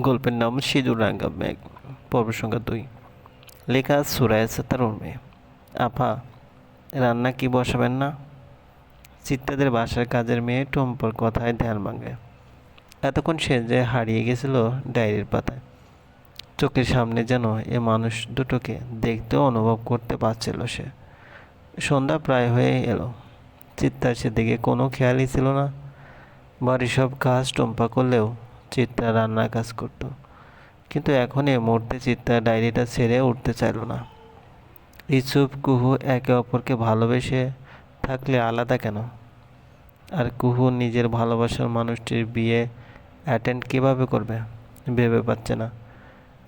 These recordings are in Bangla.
গল্পের নাম সিঁদুর রাঙ্গা মেঘ, পর্ব সংখ্যা দুই। লেখা সুরায় তার মেয়ে। আপা, রান্না কি বসাবেন না? চিত্তাদের বাসার কাজের মেয়ে টম্পর কথায় ধ্যান ভাঙে। এতক্ষণ সে যে হারিয়ে গেছিল ডায়েরির পাতায়। চোখের সামনে যেন এ মানুষ দুটোকে দেখতেও অনুভব করতে পারছিল সে। সন্ধ্যা প্রায় হয়ে এলো। চিত্তার সেদিকে কোনো খেয়ালই ছিল না। বাড়ির সব কাজ টম্পা করলেও চিত্তা রান্নার কাজ করত। কিন্তু এখন এই মুহূর্তে চিত্তা ডায়েরিটা ছেড়ে উঠতে চাইল না। ইসুফ কুহু একে অপরকে ভালোবেসে থাকলে আলাদা কেন? আর কুহু নিজের ভালোবাসার মানুষটির বিয়ে অ্যাটেন্ড কীভাবে করবে? ভেবে পাচ্ছে না।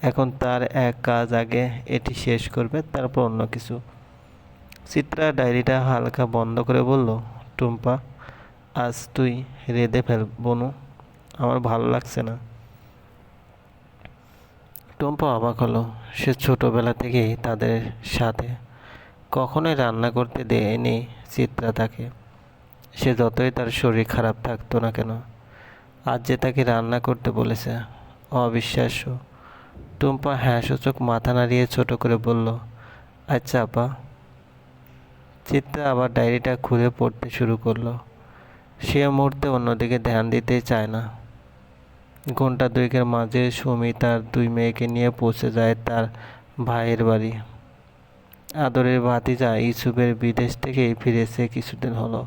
এখন তার এক কাজ আগে, এটি শেষ করবে, তারপর অন্য কিছু। চিত্রা ডায়েরিটা হালকা বন্ধ করে বলল, টুম্পা, আজ তুই রেঁধে ফেল, বনু। আমার ভালো লাগছে না। টুম্পা অবাক হলো, সে ছোটোবেলা থেকেই তাদের সাথে কখনোই রান্না করতে দেয়নি চিত্রা তাকে। সে যতই তার শরীর খারাপ থাকতো না কেন, আজ যে তাকে রান্না করতে বলেছে, অবিশ্বাস্য। টুম্পা হ্যাঁ সূচক মাথা নাড়িয়ে ছোট করে বলল আচ্ছা আপা। চিত্রা আবার ডায়েরিটা খুলে পড়তে শুরু করল। সে মুহূর্তে অন্যদিকে ধ্যান দিতে চায় না। ঘণ্টা দুয়েকের মাঝে সুমি তার দুই মেয়েকে নিয়ে পৌঁছে যায় তার ভাইয়ের বাড়ি। আদরের ভাতিজা ইসুফের বিদেশ থেকেই ফিরেছে কিছুদিন হলো।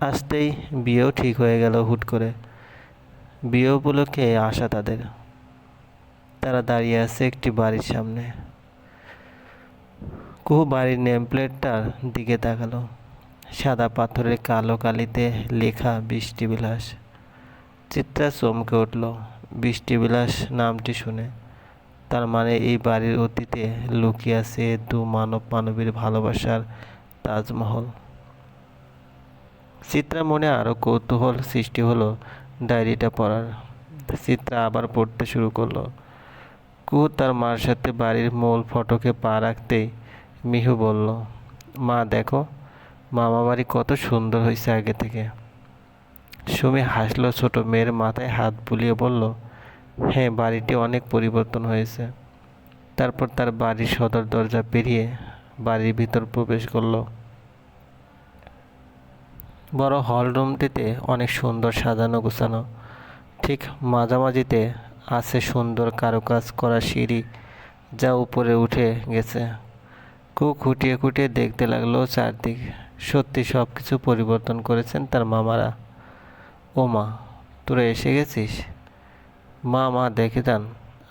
আসতেই বিয়েও ঠিক হয়ে গেল হুট করে। বিয়ে উপলক্ষে আসা তাদের। তারা দাঁড়িয়ে আছে একটি বাড়ির সামনে। কুহু বাড়ির নেম প্লেটটার দিকে তাকালো। সাদা পাথরের কালো কালিতে লেখা বৃষ্টিবিলাস। চিত্রা চমকে উঠল। বৃষ্টিবিলাস নামটি শুনে। তার মানে এই বাড়ির অতীতে লুকিয়ে আছে দু মানব মানবীর ভালোবাসার তাজমহল। চিত্রা মনে আরও কৌতূহল সৃষ্টি হলো ডায়েরিটা পড়ার। চিত্রা আবার পড়তে শুরু করল। কুহু তার মার সাথে বাড়ির মূল ফটকে পা রাখতেই মিহু বলল, মা, দেখো মামা বাড়ি কত সুন্দর হয়েছে আগে থেকে। সুমি হাসলো, ছোট মেয়ের মাথায় হাত বুলিয়ে বলল হ্যাঁ বাড়িটি অনেক পরিবর্তন হয়েছে। তারপর তার বাড়ির সদর দরজা পেরিয়ে বাড়ির ভিতর প্রবেশ করল। বড় হল রুমটিতে অনেক সুন্দর সাজানো গোছানো। ঠিক মাঝামাঝিতে আছে সুন্দর কারুকাজ করা সিঁড়ি যা উপরে উঠে গেছে। খুব খুঁটিয়ে খুঁটিয়ে দেখতে লাগল চারদিক। সত্যি সব কিছু পরিবর্তন করেছেন তার মামারা। ও মা, তোরা এসে গেছিস? মা মা, দেখে যান,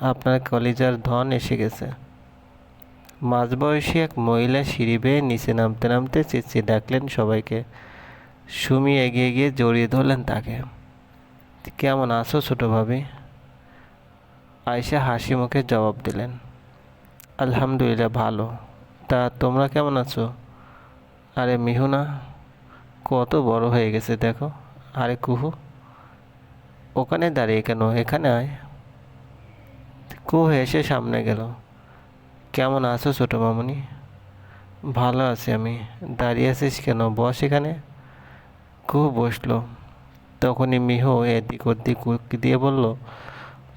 আপনার কলিজার ধন এসে গেছে। মাঝবয়সী এক মহিলা সিঁড়ি বেয়ে নিচে নামতে নামতে চেঁচিয়ে ডাকলেন সবাইকে। সুমি এগিয়ে গিয়ে জড়িয়ে ধরলেন তাকে। কেমন আছো ছোটো ভাবি? আয়সা হাসি মুখে জবাব দিলেন, আলহামদুলিল্লাহ, ভালো। তা তোমরা কেমন আছো? আরে মিহুনা, কত বড় হয়ে গেছে, দেখো। আরে কুহু, ওখানে দাঁড়িয়ে কেন? এখানে আয়। কুহু এসে সামনে গেল। কেমন আছো ছোটো মামনি? ভালো আছি আমি। দাঁড়িয়ে আছিস কেন? বস এখানে। কুহু বসল। তখনই মিহু এদিক ওদিক উকি দিয়ে বলল,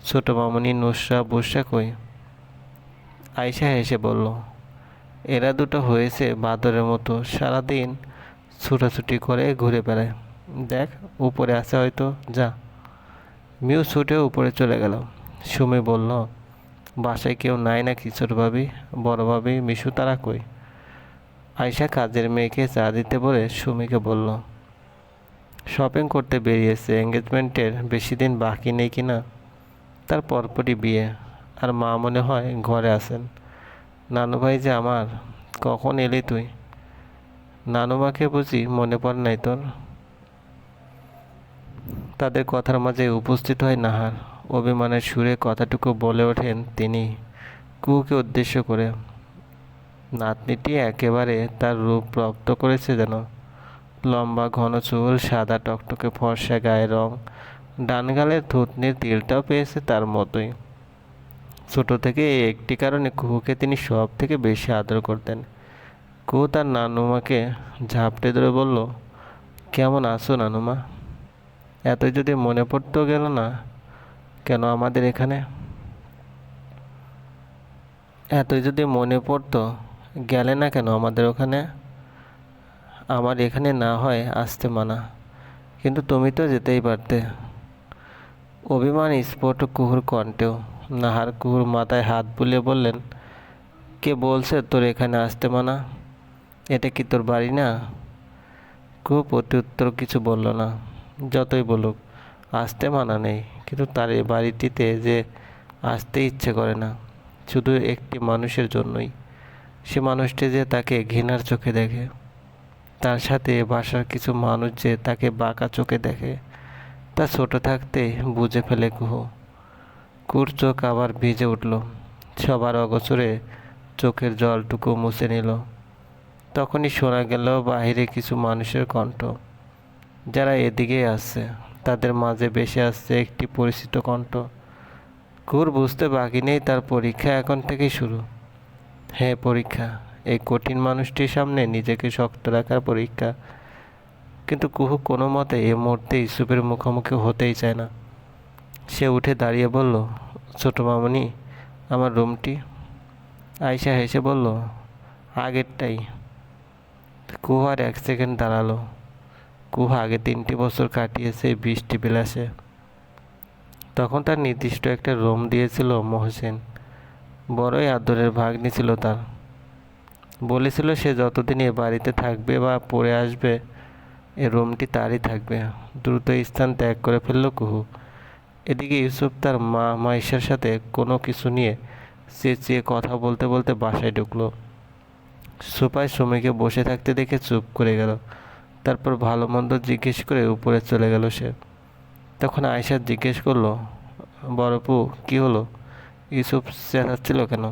ছোটো মামনি, নুসরা, বুসরা কই? আয়সা হেসে বলল, এরা দুটো হয়েছে বাদরের মতো। সারাদিন ছুটাছুটি করে ঘুরে বেড়ায়। দেখ, উপরে আছে হয়তো, যা। মিউ ছুটে উপরে চলে গেল। সুমি বলল, বাসায় কেউ নাই না ছোট ভাবি? বড় ভাবি, মিশু, তারা কই? আয়সা কাজের মেয়েকে চা দিতে বলে সুমিকে বলল, শপিং করতে বেরিয়েছে, এঙ্গেজমেন্টের বেশি দিন বাকি নেই কি না? তার পরপরই বিয়ে। আর মা মনে হয় ঘরে আছেন। নানু ভাই যে আমার, কখন এলি তুই? নানুমাকে বুঝি মনে পড় নাই তোর। তাদের কথার মাঝে উপস্থিত হয় নাহার। অভিমানের সুরে কথাটুকু বলে ওঠেন তিনি। কুহুকে উদ্দেশ্য করে, নাতনিটি একেবারে তার রূপ রপ্ত করেছে যেন। লম্বা, ঘন চুল, সাদা টকটকে ফর্সা গায়ের রং ডান গালের থুতনির তিলটাও পেয়েছে তার মতোই। ছোট থেকে এই একটি কারণে কুহুকে তিনি সব থেকে বেশি আদর করতেন। কুহু তার নানুমাকে ঝাপটে ধরে বলল, কেমন আছো নানুমা? এত যদি মনে পড়তেও গেল না, কেন আমাদের এখানে? এতই যদি মনে পড়তো, গেলে না কেন আমাদের ওখানে? আমার এখানে না হয় আসতে মানা, কিন্তু তুমি তো যেতেই পারতে। অভিমান স্পট কুহুর কণ্ঠেও, নাহার কুহুর মাথায় হাত বুলিয়ে বললেন, কে বলছে তোর এখানে আসতে মানা? এটা কি তোর বাড়ি না? কুহু প্রত্যুত্তর কিছু বলল না। যতই বলুক, আসতে মানা নেই। কিন্তু তার এই বাড়িটিতে যে আসতে ইচ্ছে করে না, শুধু একটি মানুষের জন্যই। সে মানুষটি যে তাকে ঘৃণার চোখে দেখে, তার সাথে বাসার কিছু মানুষ যে তাকে বাঁকা চোখে দেখে, তা ছোট থাকতে বুঝে ফেলে কুহু। কুর চোখ আবার ভিজে উঠল। সবার অগোচরে চোখের জলটুকু মুছে নিল। তখনই শোনা গেল বাহিরে কিছু মানুষের কণ্ঠ। যারা এদিকে আসছে তাদের মাঝে বেশি আসছে একটি পরিচিত কণ্ঠ। কুর বুঝতে বাকি নেই, তার পরীক্ষা এখন থেকেই শুরু। হ্যাঁ পরীক্ষা, এই কঠিন মানুষটির সামনে নিজেকে শক্ত রাখার পরীক্ষা। কিন্তু কুহু কোনো মতে এ মুহূর্তে ইসুফের মুখোমুখি হতেই চায় না। সে উঠে দাঁড়িয়ে বলল, ছোটো মামনি, আমার রুমটি? আয়সা হেসে বলল, আগেরটাই। কুহু আর এক সেকেন্ড দাঁড়াল। কুহু আগে তিনটি বছর কাটিয়েছে, বৃষ্টি বিলাসে। তখন তার নির্দিষ্ট একটা রুম দিয়েছিল মহসিন। বড়ই আদরের ভাগ্নি ছিল তার। বলেছিল সে যতদিন এ বাড়িতে থাকবে বা পড়ে আসবে, এ রুমটি তারই থাকবে। দ্রুত স্থান ত্যাগ করে ফেলল কুহু। এদিকে ইউসুফ তার মা মাইশার সাথে কোনো কিছু নিয়ে চেঁচিয়ে কথা বলতে বলতে বাসায় ঢুকলো। সোফায় সুমিকে বসে থাকতে দেখে চুপ করে গেল। তারপর ভালো মন্দ জিজ্ঞেস করে উপরে চলে গেল সে। তখন আয়সা জিজ্ঞেস করল বড়পু কি হলো? ইউসুফ চেঁচাচ্ছিল কেন?